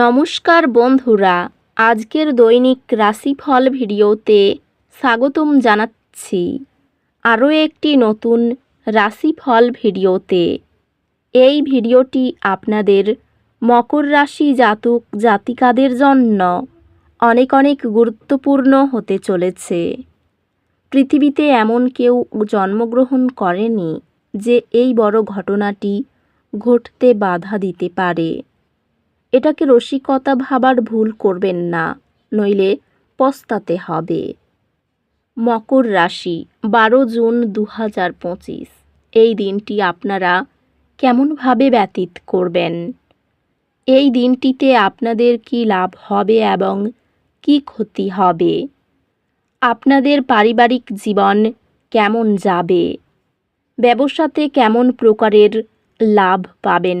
নমস্কার বন্ধুরা, আজকের দৈনিক রাশিফল ভিডিওতে স্বাগতম জানাচ্ছি। আরও একটি নতুন রাশিফল ভিডিওতে। এই ভিডিওটি আপনাদের মকর রাশি জাতক জাতিকাদের জন্য অনেক অনেক গুরুত্বপূর্ণ হতে চলেছে। পৃথিবীতে এমন কেউ জন্মগ্রহণ করেনি যে এই বড় ঘটনাটি ঘটতে বাধা দিতে পারে। এটাকে রসিকতা ভাবার ভুল করবেন না, নইলে পস্তাতে হবে। মকর রাশি, বারো জুন দু হাজার পঁচিশ। এই দিনটি আপনারা কেমনভাবে ব্যতীত করবেন? এই দিনটিতে আপনাদের কি লাভ হবে এবং কি ক্ষতি হবে? আপনাদের পারিবারিক জীবন কেমন যাবে? ব্যবসাতে কেমন প্রকারের লাভ পাবেন?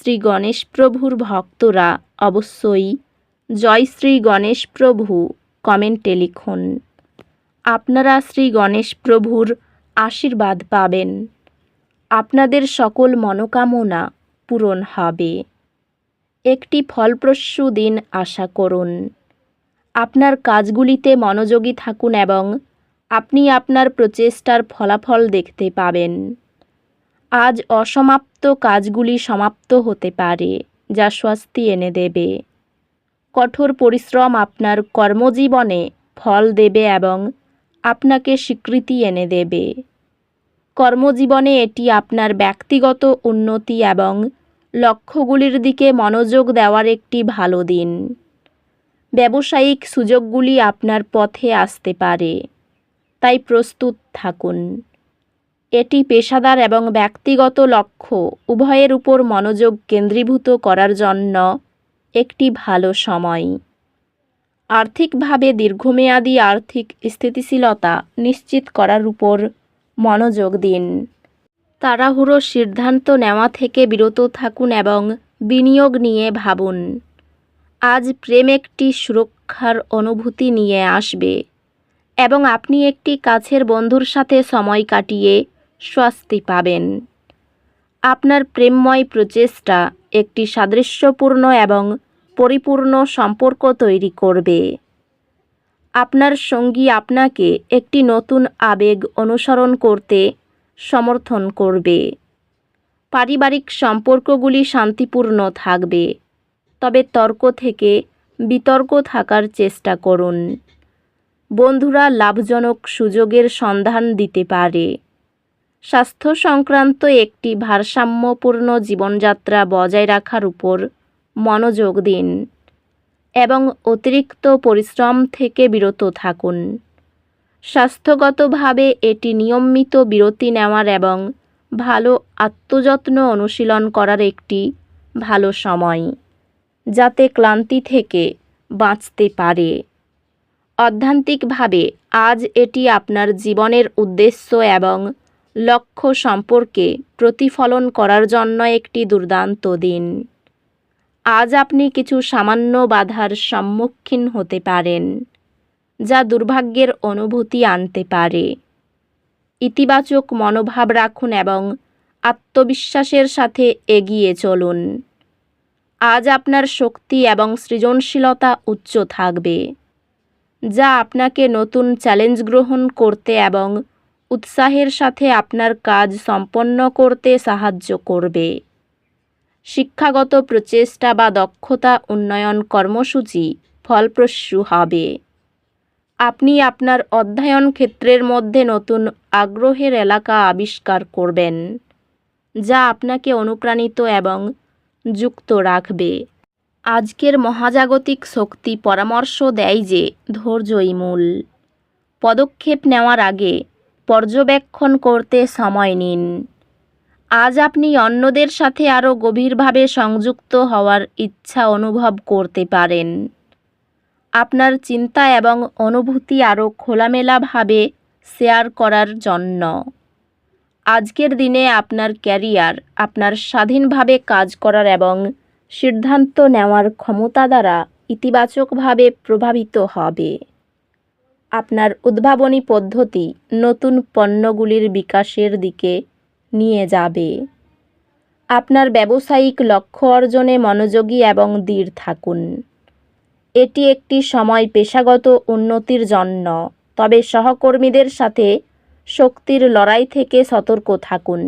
শ্রী গণেশ প্রভুর ভক্তরা অবশ্যই জয় শ্রী গণেশ প্রভু কমেন্টে লিখুন। আপনারা শ্রী গণেশ প্রভুর আশীর্বাদ পাবেন। আপনাদের সকল মনোকামনা পূরণ হবে। একটি ফলপ্রসূ দিন আশা করুন। আপনার কাজগুলিতে মনোযোগী থাকুন এবং আপনি আপনার প্রচেষ্টার ফলাফল দেখতে পাবেন। আজ অসমাপ্ত কাজগুলি সমাপ্ত হতে পারে, যা স্বস্তি এনে দেবে। কঠোর পরিশ্রম আপনার কর্মজীবনে ফল দেবে এবং আপনাকে স্বীকৃতি এনে দেবে। কর্মজীবনে এটি আপনার ব্যক্তিগত উন্নতি এবং লক্ষ্যগুলির দিকে মনোযোগ দেওয়ার একটি ভালো দিন। ব্যবসায়িক সুযোগগুলি আপনার পথে আসতে পারে, তাই প্রস্তুত থাকুন। এটি পেশাদার এবং ব্যক্তিগত লক্ষ্য, উভয়ের উপর মনোযোগ কেন্দ্রীভূত করার জন্য একটি ভালো সময়। আর্থিকভাবে দীর্ঘমেয়াদী আর্থিক স্থিতিশীলতা নিশ্চিত করার উপর মনোযোগ দিন। তাড়াহুড়ো সিদ্ধান্ত নেওয়া থেকে বিরত থাকুন এবং বিনিয়োগ নিয়ে ভাবুন। আজ প্রেম একটি সুরক্ষার অনুভূতি নিয়ে আসবে এবং আপনি একটি কাছের বন্ধুর সাথে সময় কাটিয়ে স্বস্তি পাবেন। আপনার প্রেমময় প্রচেষ্টা একটি সাদৃশ্যপূর্ণ এবং পরিপূর্ণ সম্পর্ক তৈরি করবে। আপনার সঙ্গী আপনাকে একটি নতুন আবেগ অনুসরণ করতে সমর্থন করবে। পারিবারিক সম্পর্কগুলি শান্তিপূর্ণ থাকবে। তবে তর্ক থেকে বিতর্ক থাকার চেষ্টা করুন। বন্ধুরা লাভজনক সুযোগের সন্ধান দিতে পারে। স্বাস্থ্য সংক্রান্ত একটি ভারসাম্যপূর্ণ জীবনযাত্রা বজায় রাখার উপর মনোযোগ দিন এবং অতিরিক্ত পরিশ্রম থেকে বিরত থাকুন। স্বাস্থ্যগতভাবে এটি নিয়মিত বিরতি নেওয়ার এবং ভালো আত্মযত্ন অনুশীলন করার একটি ভালো সময়, যাতে ক্লান্তি থেকে বাঁচতে পারে। অধ্যান্তিকভাবে, আজ এটি আপনার জীবনের উদ্দেশ্য এবং লক্ষ্য সম্পর্কে প্রতিফলন করার জন্য একটি দুর্দান্ত দিন। আজ আপনি কিছু সামান্য বাধার সম্মুখীন হতে পারেন, যা দুর্ভাগ্যের অনুভূতি আনতে পারে। ইতিবাচক মনোভাব রাখুন এবং আত্মবিশ্বাসের সাথে এগিয়ে চলুন। আজ আপনার শক্তি এবং সৃজনশীলতা উচ্চ থাকবে, যা আপনাকে নতুন চ্যালেঞ্জ গ্রহণ করতে এবং উৎসাহের সাথে আপনার কাজ সম্পন্ন করতে সাহায্য করবে। শিক্ষাগত প্রচেষ্টা বা দক্ষতা উন্নয়ন কর্মসূচি ফলপ্রসূ হবে। আপনি আপনার অধ্যয়ন ক্ষেত্রের মধ্যে নতুন আগ্রহের এলাকা আবিষ্কার করবেন, যা আপনাকে অনুপ্রাণিত এবং যুক্ত রাখবে। আজকের মহাজাগতিক শক্তি পরামর্শ দেয় যে ধৈর্যই মূল। পদক্ষেপ নেওয়ার আগে পর্যবেক্ষণ করতে সময় নিন। আজ আপনি অন্যদের সাথে আরও গভীরভাবে সংযুক্ত হওয়ার ইচ্ছা অনুভব করতে পারেন। আপনার চিন্তা এবং অনুভূতি আরও খোলামেলাভাবে শেয়ার করার জন্য। আজকের দিনে আপনার ক্যারিয়ার, আপনার স্বাধীনভাবে কাজ করার এবং সিদ্ধান্ত নেওয়ার ক্ষমতা দ্বারা ইতিবাচকভাবে প্রভাবিত হবে। আপনার উদ্ভাবনী পদ্ধতি নতুন পণ্যগুলির বিকাশের দিকে নিয়ে যাবে। আপনার ব্যবসায়িক লক্ষ্য অর্জনে মনোযোগী এবং দৃঢ় থাকুন। এটি একটি সময় পেশাগত উন্নতির জন্য, তবে সহকর্মীদের সাথে শক্তির লড়াই থেকে সতর্ক থাকুন।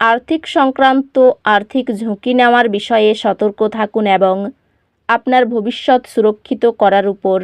আর্থিক সংক্রান্ত আর্থিক ঝুঁকি নেওয়ার বিষয়ে সতর্ক থাকুন এবং আপনার ভবিষ্যৎ সুরক্ষিত করার উপর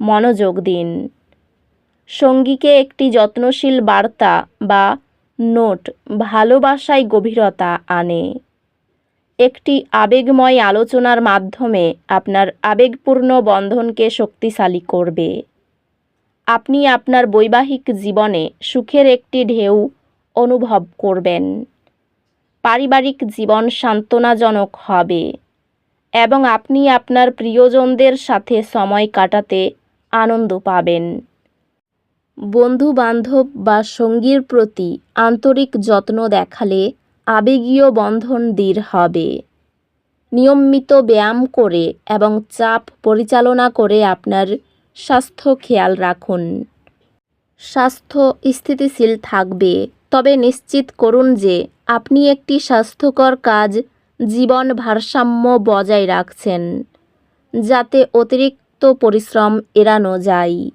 মনোযোগ দিন। সঙ্গীকে একটি যত্নশীল বার্তা বা নোট ভালোবাসায় গভীরতা আনে। একটি আবেগময় আলোচনার মাধ্যমে আপনার আবেগপূর্ণ বন্ধনকে শক্তিশালী করবে। আপনি আপনার বৈবাহিক জীবনে সুখের একটি ঢেউ অনুভব করবেন। পারিবারিক জীবন সান্ত্বনাজনক হবে এবং আপনি আপনার প্রিয়জনদের সাথে সময় কাটাতে আনন্দ পাবেন। বন্ধু বান্ধব বা সঙ্গীর প্রতি আন্তরিক যত্ন দেখালে আবেগীয় বন্ধন দৃঢ় হবে। নিয়মিত ব্যায়াম করে এবং চাপ পরিচালনা করে আপনার স্বাস্থ্য খেয়াল রাখুন। স্বাস্থ্য স্থিতিশীল থাকবে। তবে নিশ্চিত করুন যে আপনি একটি স্বাস্থ্যকর কাজ জীবন ভারসাম্য বজায় রাখছেন। যাতে অতিরিক্ত পরিশ্রম এড়ানো যায়।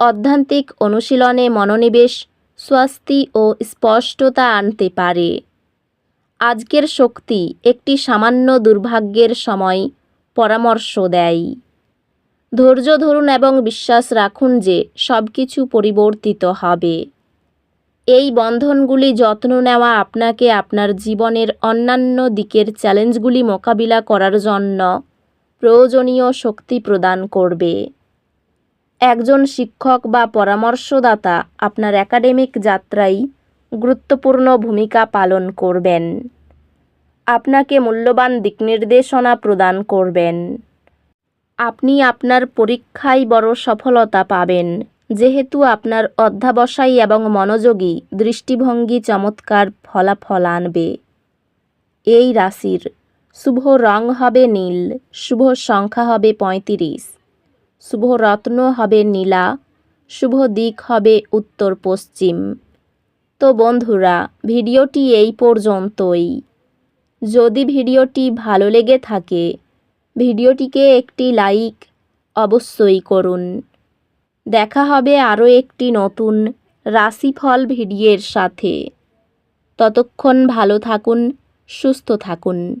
অধ্যান্তিক অনুশীলনে মনোনিবেশ, স্বস্তি ও স্পষ্টতা আনতে পারে। আজকের শক্তি একটি সামান্য দুর্ভাগ্যের সময় পরামর্শ দেয়। ধৈর্য ধরুন এবং বিশ্বাস রাখুন যে সব কিছু পরিবর্তিত হবে। এই বন্ধনগুলি যত্ন নেওয়া আপনাকে আপনার জীবনের অন্যান্য দিকের চ্যালেঞ্জগুলি মোকাবিলা করার জন্য প্রয়োজনীয় শক্তি প্রদান করবে। একজন শিক্ষক বা পরামর্শদাতা আপনার একাডেমিক যাত্রায় গুরুত্বপূর্ণ ভূমিকা পালন করবেন। আপনাকে মূল্যবান দিকনির্দেশনা প্রদান করবেন। আপনি আপনার পরীক্ষায় বড় সফলতা পাবেন। যেহেতু আপনার অধ্যাবসায়ী এবং মনোযোগী দৃষ্টিভঙ্গি চমৎকার ফলাফল আনবে। এই রাশির শুভ রং হবে নীল, শুভ সংখ্যা হবে পঁয়ত্রিশ। শুভ রত্ন হবে নীলা, শুভ দিক হবে উত্তর পশ্চিম। তো বন্ধুরা, ভিডিওটি এই পর্যন্তই। যদি ভিডিওটি ভালো লেগে থাকে, ভিডিওটিকে একটি লাইক অবশ্যই করুন। দেখা হবে আরও একটি নতুন রাশিফল ভিডিওর সাথে। ততক্ষণ ভালো থাকুন, সুস্থ থাকুন।